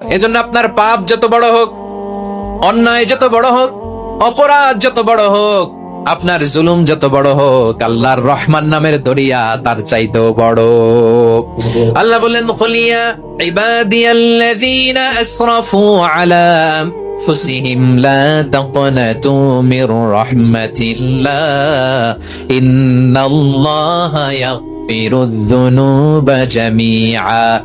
এজন্য আপনার পাপ যত বড় হোক অন্যায় যত বড় হোক অপরাধ যত বড় হোক আপনার জুলুম যত বড় হোক আল্লাহর রহমান নামের দরিয়া তার চাইতেও বড় আল্লাহ বললেন খলিয়া ইবাদিয়াল্লাযীনা আসরাফু আলা أنفسهم لا تقنطوا من رحمة الله إن الله يغفر الذنوب جميعا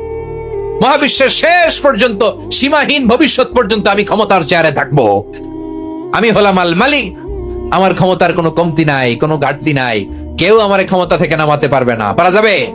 মহাবিশ্বের শেষ পর্যন্ত, সীমাহীন ভবিষ্যৎ পর্যন্ত আমি ক্ষমতার চেয়ারে থাকব। আমি হলাম আল মালিক। আমার ক্ষমতার কোনো কমতি নাই, কোনো ঘাটতি নাই। কেউ আমার ক্ষমতা থেকে নামাতে পারবে না। পারা যাবে?